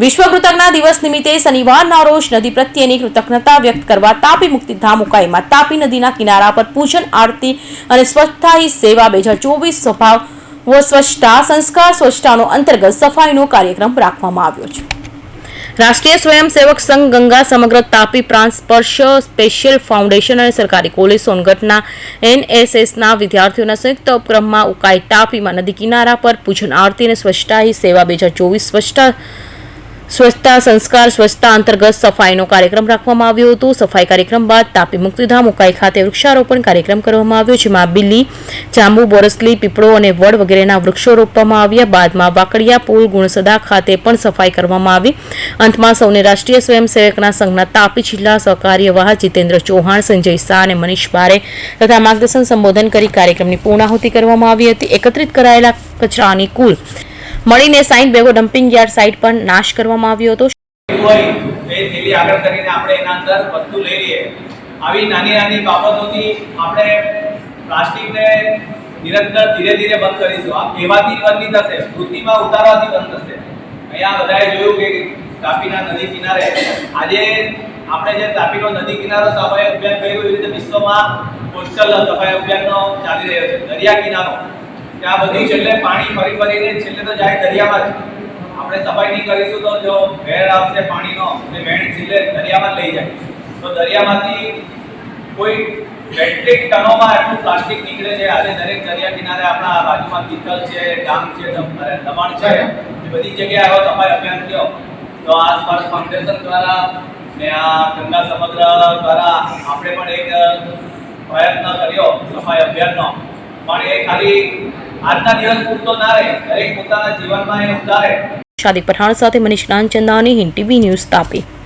વિશ્વ કૃતજ્ઞતા દિવસ નિમિત્તે શનિવારના રોજ નદી પ્રત્યેની કૃતજ્ઞતા વ્યક્ત કરવા તાપી મુક્તિધામ ઉકાઈમાં તાપી નદીના કિનારા પર પૂજન, આરતી અને સ્વચ્છતા સેવા બે સ્વભાવ વ સ્વચ્છતા, સંસ્કાર સ્વચ્છતાનો અંતર્ગત સફાઈનો કાર્યક્રમ રાખવામાં આવ્યો છે. રાષ્ટ્રીય સ્વયંસેવક સંઘ ગંગા સમગ્ર તાપી પ્રાંત સ્પર્શ સ્પેશિયલ ફાઉન્ડેશન અને સરકારી કોલેજ સોનગઢના એનએસએસના વિદ્યાર્થીઓના સંયુક્ત ઉપક્રમમાં ઉકાઈ તાપીમાં નદી કિનારા પર પૂજન, આરતી અને સ્વચ્છતા સેવા બે હજાર ચોવીસ સ્વચ્છતા સ્વચ્છતા સંસ્કાર, સ્વચ્છતા અંતર્ગત સફાઈનો કાર્યક્રમ રાખવામાં આવ્યો હતો. સફાઈ કાર્યક્રમ બાદ તાપી મુક્તિધામ, ઉકાઈ ખાતે વૃક્ષારોપણ કાર્યક્રમ કરવામાં આવ્યો, જેમાં બિલ્લી જાંબુ, બોરસલી, પીપળો અને વડ વગેરેના વૃક્ષો રોપવામાં આવ્યા. બાદમાં વાકડિયા, પુલ, ગુણસદા ખાતે પણ સફાઈ કરવામાં આવી. અંતમાં સૌને રાષ્ટ્રીય સ્વયંસેવકના સંઘના તાપી જિલ્લા સહકાર્યવાહ જીતેન્દ્ર ચૌહાણ, સંજય શાહ અને મનીષ બારે તથા માર્ગદર્શન સંબોધન કરી કાર્યક્રમની પૂર્ણાહુતિ કરવામાં આવી હતી. એકત્રિત કરાયેલા કચરાની કુલ મળીને સાઈન બેગો ડમ્પિંગ યાર્ડ સાઇટ પર નાશ કરવામાં આવ્યો હતો. આગળ કરીને આપણે એના અંદર વસ્તુ લઈ લઈએ. આવી નાની નાની બાબતોથી આપણે પ્લાસ્ટિકને નિરંતર ધીરે ધીરે બંધ કરીશું. આ કહેવાથી બંધ થશે વૃત્તિમાં ઉતારવાથી બંધ થશે. અહીંયા બધાએ જોયું કે તાપીના નદી કિનારે આજે આપણે જે તાપીનો નદી કિનારો સફાઈ અભિયાન કર્યું એ રીતે વિશ્વમાં કોસ્ટલ સફાઈ અભિયાનનો ચાલી રહ્યો છે. દરિયા કિનારો. ત્યાં બધી છેલ્લે પાણી ફરી ફરીને છેલ્લે તો જાય દરિયામાં આપણે સફાઈ નહીં કરીશું તો જો વેર આવશે પાણીનો એ વેણ છેલ્લે દરિયામાં લઈ જાય. તો દરિયામાંથી કોઈ મેટ્રિક ટનોમાં એટલું પ્લાસ્ટિક નીકળે છે, આજે દરેક દરિયા કિનારે આપણા બાજુમાં તિથલ છે ડાંગ છે દમણ છે, એ બધી જગ્યાએ આવો તમારે અભિયાન થયો. તો આ સ્પર્શ ફાઉન્ડેશન દ્વારા ને આ ગંગા સમગ્ર દ્વારા આપણે પણ એક પ્રયત્ન કર્યો સફાઈ અભિયાનનો. પણ એ ખાલી આજના દિવસ પૂરતો ના રહે. દરેક પોતાના જીવનમાં એ ઉતારે. શાદી પઠાણ સાથે મનીષ રામચંદાની હિન્દ ટીવી ન્યૂઝ તાપી.